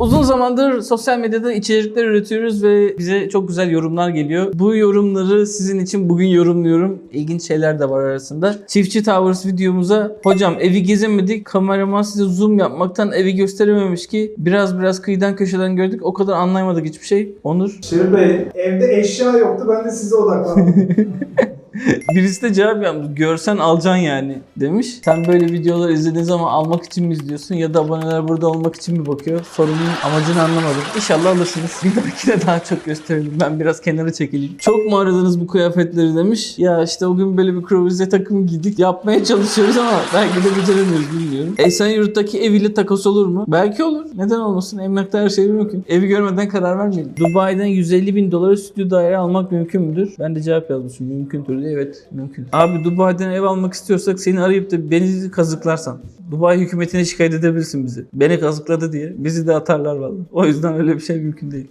Uzun zamandır sosyal medyada içerikler üretiyoruz ve bize çok güzel yorumlar geliyor. Bu yorumları sizin için bugün yorumluyorum. İlginç şeyler de var arasında. Çiftçi Towers videomuza hocam evi gezemedik. Kameraman size zoom yapmaktan evi gösterememiş ki biraz biraz kıyıdan köşeden gördük. O kadar anlayamadık hiçbir şey. Onur. Şerif Bey, evde eşya yoktu. Ben de size odaklandım. Birisi de cevap yapmış. Görsen alacaksın yani demiş. Sen böyle videolar izlediğin zaman almak için mi izliyorsun ya da aboneler burada olmak için mi bakıyor? Sorunun amacını anlamadım. İnşallah alırsınız. Bir dahakine daha çok gösterelim. Ben biraz kenara çekileyim. Çok mu aradınız bu kıyafetleri demiş. Ya işte o gün böyle bir kruvaze takım giydik. Yapmaya çalışıyoruz ama belki de beceremiyoruz bilmiyorum. Esenyurt'taki eviyle takas olur mu? Belki olur. Neden olmasın? Emlakta her şey mümkün. Evi görmeden karar vermeyelim. Dubai'den 150 bin dolara stüdyo daire almak mümkün müdür? Ben de cevap yazmışım. Mümkündür diye. Evet mümkün. Abi Dubai'den ev almak istiyorsak seni arayıp da beni kazıklarsan. Dubai hükümetine şikayet edebilirsin bizi. Beni kazıkladı diye. Bizi de atarlar vallahi. O yüzden öyle bir şey mümkün değil.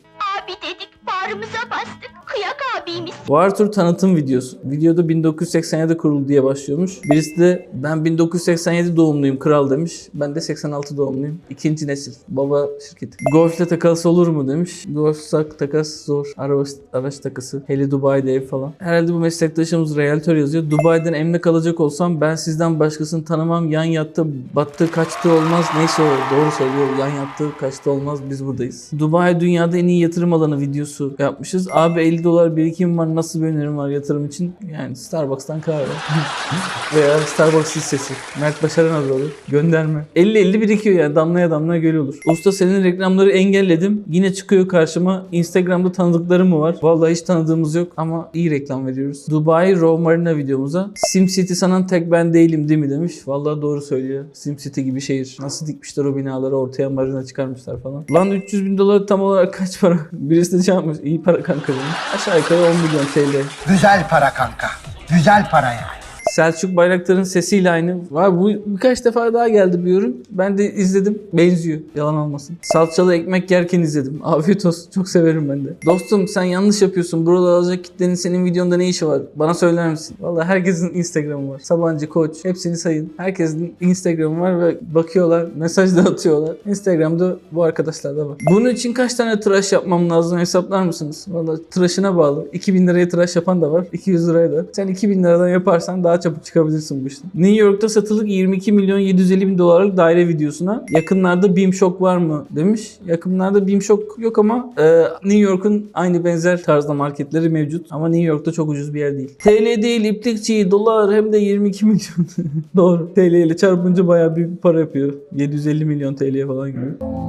Arthur tanıtım videosu. Videoda 1987 kuruldu diye başlıyormuş. Birisi de ben 1987 doğumluyum kral demiş. Ben de 86 doğumluyum. İkinci nesil. Baba şirketi. Golf'le takas olur mu demiş. Golf sak takas zor. Araç, araç takası. Hele Dubai'de ev falan. Herhalde bu meslektaşımız realtör yazıyor. Dubai'den emlak alacak olsam ben sizden başkasını tanımam. Yan yattı, battı, kaçtı olmaz. Neyse o doğru söylüyor. Yan yattı, kaçtı olmaz. Biz buradayız. Dubai dünyada en iyi yatırım alanı videosu yapmışız. Abi 50 dolar birikim var. Nasıl bir önerim var yatırım için? Yani Starbucks'tan kahve. Veya Starbucks hissesi. Mert Başaran adı olur. Gönderme. 50-50 birikiyor yani. Damlaya damlaya göl olur. Usta senin reklamları engelledim. Yine çıkıyor karşıma. Instagram'da tanıdıklarım mı var? Vallahi hiç tanıdığımız yok ama iyi reklam veriyoruz. Dubai Raw Marina videomuza. SimCity sanan tek ben değilim değil mi demiş. Vallahi doğru söylüyor. SimCity gibi şehir. Nasıl dikmişler o binaları ortaya marina çıkarmışlar falan. Lan 300 bin dolar tam olarak kaç para? Birisi de şey. İyi para kanka demiş. Aşağı yukarı 10 milyon TL. Güzel para kanka. Güzel para yani. Selçuk Bayraktar'ın sesiyle aynı. Var bu birkaç defa daha geldi bir yorum. Ben de izledim. Benziyor. Yalan olmasın. Salçalı ekmek yerken izledim. Afiyet olsun. Çok severim ben de. Dostum sen yanlış yapıyorsun. Burada alacak kitlenin senin videonda ne işi var? Bana söyler misin? Vallahi herkesin Instagram'ı var. Sabancı, Koç. Hepsini sayın. Herkesin Instagram'ı var ve bakıyorlar. Mesaj da atıyorlar. Instagram'da bu arkadaşlar da var. Bunun için kaç tane tıraş yapmam lazım hesaplar mısınız? Vallahi tıraşına bağlı. 2000 liraya tıraş yapan da var. 200 liraya da. Sen 2000 liradan yaparsan daha çabuk çıkabilirsin bu işten. New York'ta satılık 22 milyon 750 bin dolarlık daire videosuna yakınlarda Beam Shock var mı demiş. Yakınlarda Beam Shock yok ama e, New York'un aynı benzer tarzda marketleri mevcut. Ama New York'ta çok ucuz bir yer değil. TL değil iplikçi dolar hem de 22 milyon. Doğru. TL ile çarpınca bayağı büyük bir para yapıyor. 750 milyon TL'ye falan gibi.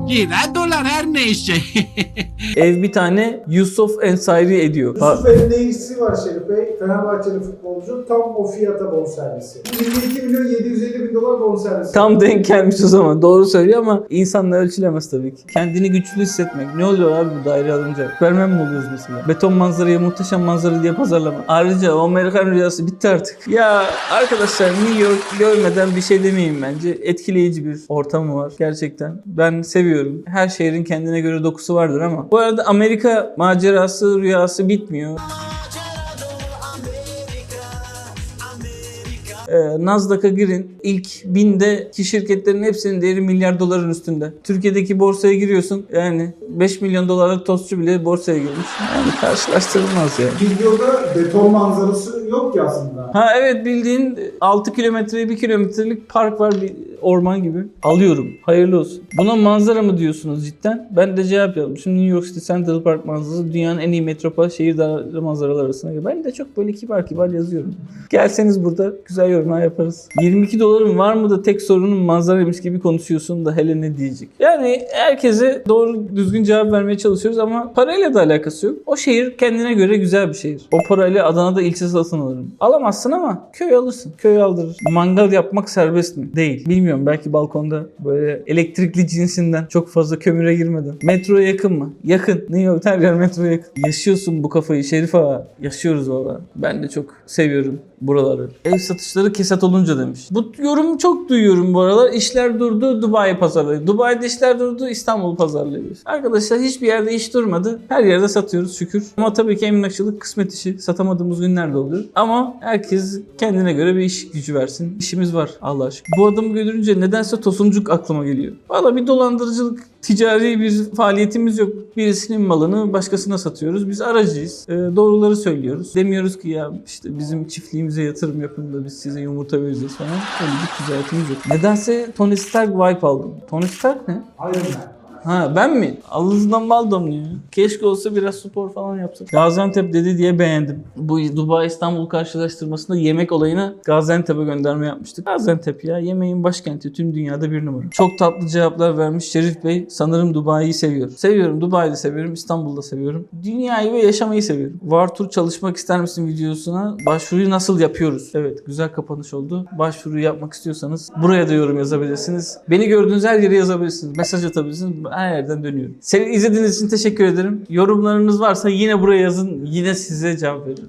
Lira dolar her neyse. Ev bir tane Yusuf Ensari ediyor. Yusuf ilgisi var Şerif Bey? Fenerbahçeli futbolcu. Tam o fiyata bonservisi. 22 milyon 750 bin dolar bonservisi. Tam denk gelmiş o zaman. Doğru söylüyor ama insanla ölçülemez tabii ki. Kendini güçlü hissetmek. Ne oluyor abi bu daire alınca? Vermem mi oluyoruz mesela? Beton manzaraya muhteşem manzara diye pazarlama. Ayrıca o Amerikan rüyası bitti artık. Ya arkadaşlar New York görmeden bir şey demeyeyim bence. Etkileyici bir ortamı var gerçekten. Ben seviyorum. Her şehrin kendine göre dokusu vardır ama. Bu arada Amerika macerası rüyası bitmiyor. Ee, Nasdaq'a girin. İlk bindeki şirketlerin hepsinin değeri milyar doların üstünde. Türkiye'deki borsaya giriyorsun. Yani 5 milyon dolarlık tostçu bile borsaya girmiş. Yani karşılaştırılmaz yani. Videoda beton manzarası yok ki aslında. Ha evet bildiğin 6 kilometre 1 kilometrelik park var bir orman gibi. Alıyorum. Hayırlı olsun. Buna manzara mı diyorsunuz cidden? Ben de cevap yazmışım. New York City Central Park manzarası dünyanın en iyi metropol şehir manzaraları arasına giriyor. Ben de çok böyle kibar kibar yazıyorum. Gelseniz burada güzel yorumlar yaparız. 22 dolarım var mı da tek sorunun manzaraymış gibi konuşuyorsun da hele ne diyecek? Yani herkese doğru düzgün cevap vermeye çalışıyoruz ama parayla da alakası yok. O şehir kendine göre güzel bir şehir. O parayla Adana'da ilçe satın alırım. Alamazsın ama köy alırsın. Köy aldırır. Mangal yapmak serbest mi? Değil. Bilmiyorum belki balkonda böyle elektrikli cinsinden çok fazla kömüre girmeden. Metroya yakın mı? Yakın. New York her yer metroya yakın. Yaşıyorsun bu kafayı Şerif ağa. Yaşıyoruz valla. Ben de çok seviyorum buraları. Ev satışları kesat olunca demiş. Bu yorumu çok duyuyorum bu aralar. İşler durdu Dubai pazarlıyor. Dubai'de işler durdu İstanbul pazarlıyor. Arkadaşlar hiçbir yerde iş durmadı. Her yerde satıyoruz şükür. Ama tabii ki emlakçılık kısmet işi. Satamadığımız günler de oluyor. Ama herkes kendine göre bir iş gücü versin. İşimiz var Allah aşkına. Bu adamı görünce nedense tosuncuk aklıma geliyor. Valla bir dolandırıcılık Ticari bir faaliyetimiz yok. Birisinin malını başkasına satıyoruz. Biz aracıyız. Ee, doğruları söylüyoruz. Demiyoruz ki ya işte bizim çiftliğimize yatırım yapın da biz size yumurta vereceğiz falan. Öyle bir ticaretimiz yok. Nedense Tony Stark vibe aldım. Tony Stark ne? Iron Man. Ha ben mi? Ağzından bal damlıyor. Keşke olsa biraz spor falan yapsak. Gaziantep dedi diye beğendim. Bu Dubai İstanbul karşılaştırmasında yemek olayını Gaziantep'e gönderme yapmıştık. Gaziantep ya yemeğin başkenti tüm dünyada bir numara. Çok tatlı cevaplar vermiş Şerif Bey. Sanırım Dubai'yi seviyor. Seviyorum. Dubai'de seviyorum. İstanbul'da seviyorum. Dünyayı ve yaşamayı seviyorum. Vartur çalışmak ister misin videosuna başvuruyu nasıl yapıyoruz? Evet güzel kapanış oldu. Başvuruyu yapmak istiyorsanız buraya da yorum yazabilirsiniz. Beni gördüğünüz her yere yazabilirsiniz. Mesaj atabilirsiniz. Her yerden dönüyorum. Seni izlediğiniz için teşekkür ederim. Yorumlarınız varsa yine buraya yazın. Yine size cevap veririm.